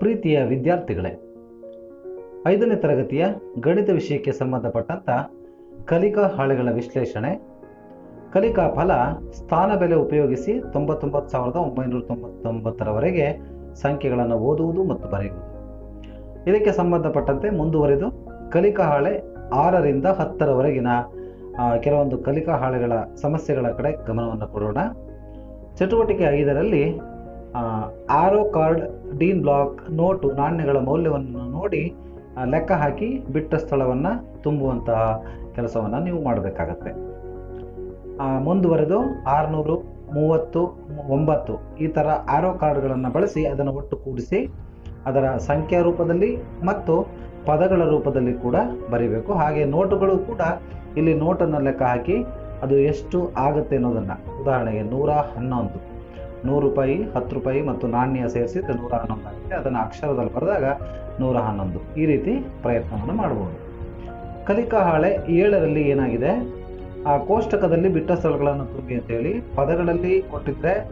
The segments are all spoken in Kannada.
ಪ್ರೀತಿಯ ವಿದ್ಯಾರ್ಥಿಗಳೇ. ಐದನೇ ತರಗತಿಯ ಗಣಿತ ವಿಷಯಕ್ಕೆ ಸಂಬಂಧಪಟ್ಟಂತ ಕಲಿಕಾ ಹಾಳೆಗಳ ವಿಶ್ಲೇಷಣೆ. ಕಲಿಕಾ ಫಲ ಸ್ಥಾನ ಬೆಲೆ ಉಪಯೋಗಿಸಿ ತೊಂಬತ್ತೊಂಬತ್ತು ಸಾವಿರದ ಒಂಬೈನೂರ ತೊಂಬತ್ತೊಂಬತ್ತರವರೆಗೆ ಸಂಖ್ಯೆಗಳನ್ನು ಓದುವುದು ಮತ್ತು ಬರೆಯುವುದು. ಇದಕ್ಕೆ ಸಂಬಂಧಪಟ್ಟಂತೆ ಮುಂದುವರೆದು ಕಲಿಕಾ ಹಾಳೆ ಆರರಿಂದ ಹತ್ತರವರೆಗಿನ ಕೆಲವೊಂದು ಕಲಿಕಾ ಹಾಳೆಗಳ ಸಮಸ್ಯೆಗಳ ಕಡೆ ಗಮನವನ್ನು ಕೊಡೋಣ. ಚಟುವಟಿಕೆ ಐದರಲ್ಲಿ ಆರೋ ಕಾರ್ಡ್ ಡೀನ್ ಬ್ಲಾಕ್ ನೋಟು ನಾಣ್ಯಗಳ ಮೌಲ್ಯವನ್ನು ನೋಡಿ ಲೆಕ್ಕ ಹಾಕಿ ಬಿಟ್ಟ ಸ್ಥಳವನ್ನು ತುಂಬುವಂತಹ ಕೆಲಸವನ್ನು ನೀವು ಮಾಡಬೇಕಾಗತ್ತೆ. ಮುಂದುವರೆದು ಆರುನೂರು, ಮೂವತ್ತು, ಒಂಬತ್ತು. ಈ ಥರ ಆರೋ ಕಾರ್ಡ್ಗಳನ್ನು ಬಳಸಿ ಅದನ್ನು ಒಟ್ಟು ಕೂಡಿಸಿ ಅದರ ಸಂಖ್ಯಾ ರೂಪದಲ್ಲಿ ಮತ್ತು ಪದಗಳ ರೂಪದಲ್ಲಿ ಕೂಡ ಬರೀಬೇಕು. ಹಾಗೆ ನೋಟುಗಳು ಕೂಡ ಇಲ್ಲಿ ನೋಟನ್ನು ಲೆಕ್ಕ ಹಾಕಿ ಅದು ಎಷ್ಟು ಆಗುತ್ತೆ ಅನ್ನೋದನ್ನು. ಉದಾಹರಣೆಗೆ ನೂರ ಹನ್ನೊಂದು. ನೂರು ರೂಪಾಯಿ, ಹತ್ತು ರೂಪಾಯಿ ಮತ್ತು ನಾಣ್ಯ ಸೇರಿಸಿ ನೂರ ಹನ್ನೊಂದು ಆಗುತ್ತೆ. ಅದನ್ನು ಅಕ್ಷರದಲ್ಲಿ ಬರೆದಾಗ ನೂರ ಹನ್ನೊಂದು. ಈ ರೀತಿ ಪ್ರಯತ್ನವನ್ನು ಮಾಡಬಹುದು ಕಲಿಕಾ ಹಾಳೆ ಏಳರಲ್ಲಿ ಏನಾಗಿದೆ? ಆ ಕೋಷ್ಟಕದಲ್ಲಿ ಬಿಟ್ಟ ಸ್ಥಳಗಳನ್ನು ತುಂಬಿ ಅಂತೇಳಿ ಪದಗಳಲ್ಲಿ ಕೊಟ್ಟಿದ್ರೆ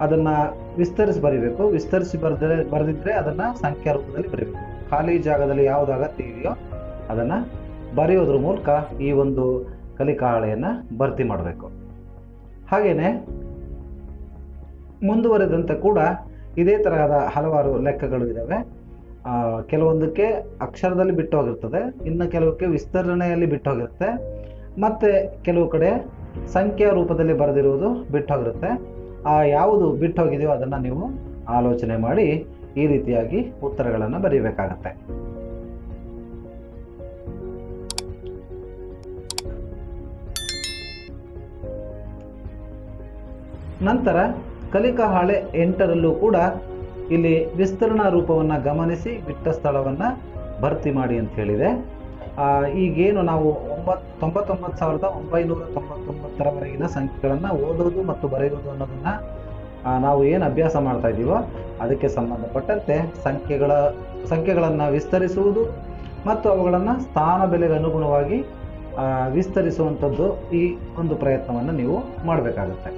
ಅದನ್ನ ವಿಸ್ತರಿಸಿ ಬರಿಬೇಕು. ವಿಸ್ತರಿಸಿ ಬರೆದ್ರೆ ಬರೆದಿದ್ರೆ ಅದನ್ನ ಸಂಖ್ಯಾ ರೂಪದಲ್ಲಿ ಬರೀಬೇಕು. ಖಾಲಿ ಜಾಗದಲ್ಲಿ ಯಾವ್ದು ಅಗತ್ಯ ಇದೆಯೋ ಅದನ್ನ ಬರೆಯೋದ್ರ ಮೂಲಕ ಈ ಒಂದು ಕಲಿಕಾ ಹಾಳೆಯನ್ನ ಭರ್ತಿ ಮಾಡಬೇಕು. ಹಾಗೇನೆ ಮುಂದುವರೆದಂತೆ ಕೂಡ ಇದೇ ತರಹದ ಹಲವಾರು ಲೆಕ್ಕಗಳು ಇದ್ದಾವೆ ಕೆಲವೊಂದಕ್ಕೆ ಅಕ್ಷರದಲ್ಲಿ ಬಿಟ್ಟು ಹೋಗಿರ್ತದೆ ಇನ್ನು ಕೆಲವಕ್ಕೆ ವಿಸ್ತರಣೆಯಲ್ಲಿ ಬಿಟ್ಟು ಹೋಗಿರುತ್ತೆ ಮತ್ತೆ ಕೆಲವು ಕಡೆ ಸಂಖ್ಯಾ ರೂಪದಲ್ಲಿ ಬರೆದಿರುವುದು ಬಿಟ್ಟು ಹೋಗಿರುತ್ತೆ ಆ ಯಾವುದು ಬಿಟ್ಟು ಹೋಗಿದೆಯೋ ಅದನ್ನು ನೀವು ಆಲೋಚನೆ ಮಾಡಿ ಈ ರೀತಿಯಾಗಿ ಉತ್ತರಗಳನ್ನು ಬರೀಬೇಕಾಗತ್ತೆ. ನಂತರ ಕಲಿಕಾ ಹಾಳೆ ಎಂಟರಲ್ಲೂ ಕೂಡ ಇಲ್ಲಿ ವಿಸ್ತರಣಾ ರೂಪವನ್ನು ಗಮನಿಸಿ ಬಿಟ್ಟ ಸ್ಥಳವನ್ನು ಭರ್ತಿ ಮಾಡಿ ಅಂತ ಹೇಳಿದೆ. ಈಗೇನು ನಾವು ಒಂಬತ್ತು ತೊಂಬತ್ತೊಂಬತ್ತು ಸಾವಿರದ ಒಂಬೈನೂರ ತೊಂಬತ್ತೊಂಬತ್ತರವರೆಗಿನ ಸಂಖ್ಯೆಗಳನ್ನು ಓದೋದು ಮತ್ತು ಬರೆಯೋದು ಅನ್ನೋದನ್ನು ನಾವು ಏನು ಅಭ್ಯಾಸ ಮಾಡ್ತಾ ಇದ್ದೀವೋ ಅದಕ್ಕೆ ಸಂಬಂಧಪಟ್ಟಂತೆ ಸಂಖ್ಯೆಗಳ, ಸಂಖ್ಯೆಗಳನ್ನು ವಿಸ್ತರಿಸುವುದು ಮತ್ತು ಅವುಗಳನ್ನು ಸ್ಥಾನ ಬೆಲೆಗೆ ಅನುಗುಣವಾಗಿ ವಿಸ್ತರಿಸುವಂಥದ್ದು ಈ ಒಂದು ಪ್ರಯತ್ನವನ್ನು ನೀವು ಮಾಡಬೇಕಾಗುತ್ತೆ.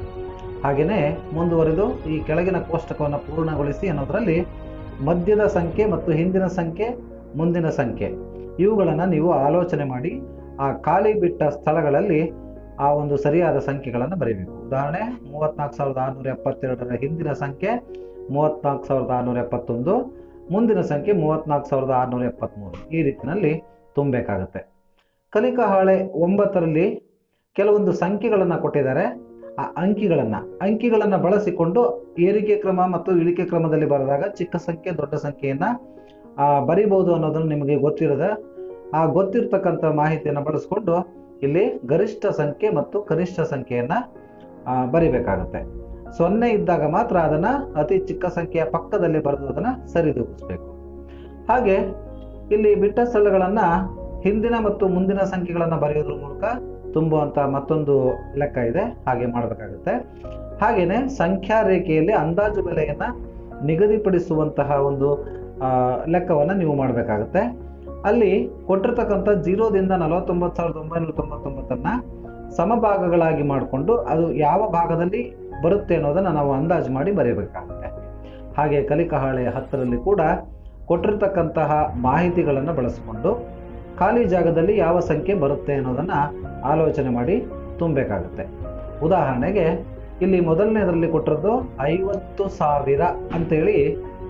ಹಾಗೆಯೇ ಮುಂದುವರೆದು ಈ ಕೆಳಗಿನ ಕೋಷ್ಟಕವನ್ನು ಪೂರ್ಣಗೊಳಿಸಿ ಅನ್ನೋದರಲ್ಲಿ ಮಧ್ಯದ ಸಂಖ್ಯೆ ಮತ್ತು ಹಿಂದಿನ ಸಂಖ್ಯೆ, ಮುಂದಿನ ಸಂಖ್ಯೆ. ಇವುಗಳನ್ನು ನೀವು ಆಲೋಚನೆ ಮಾಡಿ ಆ ಖಾಲಿ ಬಿಟ್ಟ ಸ್ಥಳಗಳಲ್ಲಿ ಆ ಒಂದು ಸರಿಯಾದ ಸಂಖ್ಯೆಗಳನ್ನು ಬರೀಬೇಕು. ಉದಾಹರಣೆ, ಮೂವತ್ನಾಲ್ಕು ಸಾವಿರದ ಆರುನೂರ ಎಪ್ಪತ್ತೆರಡರ ಹಿಂದಿನ ಸಂಖ್ಯೆ, ಮೂವತ್ನಾಲ್ಕು ಸಾವಿರದ ಆರುನೂರ ಎಪ್ಪತ್ತೊಂದು, ಮುಂದಿನ ಸಂಖ್ಯೆ ಮೂವತ್ನಾಲ್ಕು ಸಾವಿರದ ಆರುನೂರ ಎಪ್ಪತ್ತ್ಮೂರು ಈ ರೀತಿಯಲ್ಲಿ ತುಂಬಬೇಕಾಗತ್ತೆ. ಕಲಿಕಾ ಹಾಳೆ ಒಂಬತ್ತರಲ್ಲಿ ಕೆಲವೊಂದು ಸಂಖ್ಯೆಗಳನ್ನು ಕೊಟ್ಟಿದ್ದಾರೆ. ಆ ಅಂಕಿಗಳನ್ನು ಅಂಕಿಗಳನ್ನು ಬಳಸಿಕೊಂಡು ಏರಿಕೆ ಕ್ರಮ ಮತ್ತು ಇಳಿಕೆ ಕ್ರಮದಲ್ಲಿ ಬರೆದಾಗ ಚಿಕ್ಕ ಸಂಖ್ಯೆ, ದೊಡ್ಡ ಸಂಖ್ಯೆಯನ್ನು ಬರಿಬೋದು ಅನ್ನೋದನ್ನು ನಿಮಗೆ ಗೊತ್ತಿರದ, ಆ ಗೊತ್ತಿರ್ತಕ್ಕಂಥ ಮಾಹಿತಿಯನ್ನು ಬಳಸಿಕೊಂಡು ಇಲ್ಲಿ ಗರಿಷ್ಠ ಸಂಖ್ಯೆ ಮತ್ತು ಕನಿಷ್ಠ ಸಂಖ್ಯೆಯನ್ನು ಬರಿಬೇಕಾಗುತ್ತೆ. ಸೊನ್ನೆ ಇದ್ದಾಗ ಮಾತ್ರ ಅದನ್ನು ಅತಿ ಚಿಕ್ಕ ಸಂಖ್ಯೆಯ ಪಕ್ಕದಲ್ಲಿ ಬರೆದು ಅದನ್ನು ಸರಿದೂಗಿಸ್ಬೇಕು. ಹಾಗೆ ಇಲ್ಲಿ ಬಿಟ್ಟ ಸ್ಥಳಗಳನ್ನು ಹಿಂದಿನ ಮತ್ತು ಮುಂದಿನ ಸಂಖ್ಯೆಗಳನ್ನು ಬರೆಯೋದ್ರ ಮೂಲಕ ತುಂಬುವಂಥ ಮತ್ತೊಂದು ಲೆಕ್ಕ ಇದೆ, ಹಾಗೆ ಮಾಡಬೇಕಾಗುತ್ತೆ. ಹಾಗೆಯೇ ಸಂಖ್ಯಾ ರೇಖೆಯಲ್ಲಿ ಅಂದಾಜು ಬೆಲೆಯನ್ನು ನಿಗದಿಪಡಿಸುವಂತಹ ಒಂದು ಲೆಕ್ಕವನ್ನು ನೀವು ಮಾಡಬೇಕಾಗುತ್ತೆ. ಅಲ್ಲಿ ಕೊಟ್ಟಿರ್ತಕ್ಕಂಥ ಜೀರೋದಿಂದ ನಲವತ್ತೊಂಬತ್ತು ಸಾವಿರದ ಒಂಬೈನೂರ ತೊಂಬತ್ತೊಂಬತ್ತನ್ನು ಸಮಭಾಗಗಳಾಗಿ ಮಾಡಿಕೊಂಡು ಅದು ಯಾವ ಭಾಗದಲ್ಲಿ ಬರುತ್ತೆ ಅನ್ನೋದನ್ನು ನಾವು ಅಂದಾಜು ಮಾಡಿ ಬರೆಯಬೇಕಾಗುತ್ತೆ ಹಾಗೆ ಕಲಿಕಾ ಹಾಳೆ ಹತ್ತರಲ್ಲಿ ಕೂಡ ಕೊಟ್ಟಿರ್ತಕ್ಕಂತಹ ಮಾಹಿತಿಗಳನ್ನು ಬಳಸಿಕೊಂಡು ಖಾಲಿ ಜಾಗದಲ್ಲಿ ಯಾವ ಸಂಖ್ಯೆ ಬರುತ್ತೆ ಅನ್ನೋದನ್ನು ಆಲೋಚನೆ ಮಾಡಿ ತುಂಬಬೇಕಾಗುತ್ತೆ. ಉದಾಹರಣೆಗೆ, ಇಲ್ಲಿ ಮೊದಲನೇದರಲ್ಲಿ ಕೊಟ್ಟಿರೋದು ಐವತ್ತು ಸಾವಿರ ಅಂತೇಳಿ,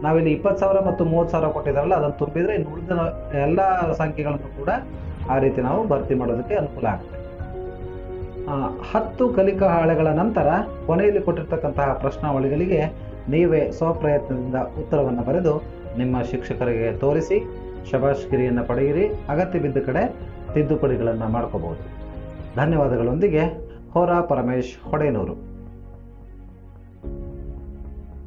ನಾವಿಲ್ಲಿ ಇಪ್ಪತ್ತು ಸಾವಿರ ಮತ್ತು ಮೂವತ್ತು ಸಾವಿರ ಕೊಟ್ಟಿದ್ದಾರಲ್ಲ, ಅದನ್ನು ತುಂಬಿದರೆ ಇನ್ನು ಉಳಿದ ಎಲ್ಲ ಸಂಖ್ಯೆಗಳನ್ನು ಕೂಡ ಆ ರೀತಿ ನಾವು ಭರ್ತಿ ಮಾಡೋದಕ್ಕೆ ಅನುಕೂಲ ಆಗುತ್ತೆ. ಹತ್ತು ಕಲಿಕಾ ಹಾಳೆಗಳ ನಂತರ ಕೊನೆಯಲ್ಲಿ ಕೊಟ್ಟಿರ್ತಕ್ಕಂತಹ ಪ್ರಶ್ನಾವಳಿಗಳಿಗೆ ನೀವೇ ಸ್ವಪ್ರಯತ್ನದಿಂದ ಉತ್ತರವನ್ನು ಬರೆದು ನಿಮ್ಮ ಶಿಕ್ಷಕರಿಗೆ ತೋರಿಸಿ ಶಬಾಷ್ಗಿರಿಯನ್ನು ಪಡೆಯಿರಿ ಅಗತ್ಯ ಬಿದ್ದ ಕಡೆ ತಿದ್ದುಪಡಿಗಳನ್ನು ಮಾಡ್ಕೋಬಹುದು. ಧನ್ಯವಾದಗಳೊಂದಿಗೆ ಹೋರಾ ಪರಮೇಶ್ ಹೊಡೆನೂರು.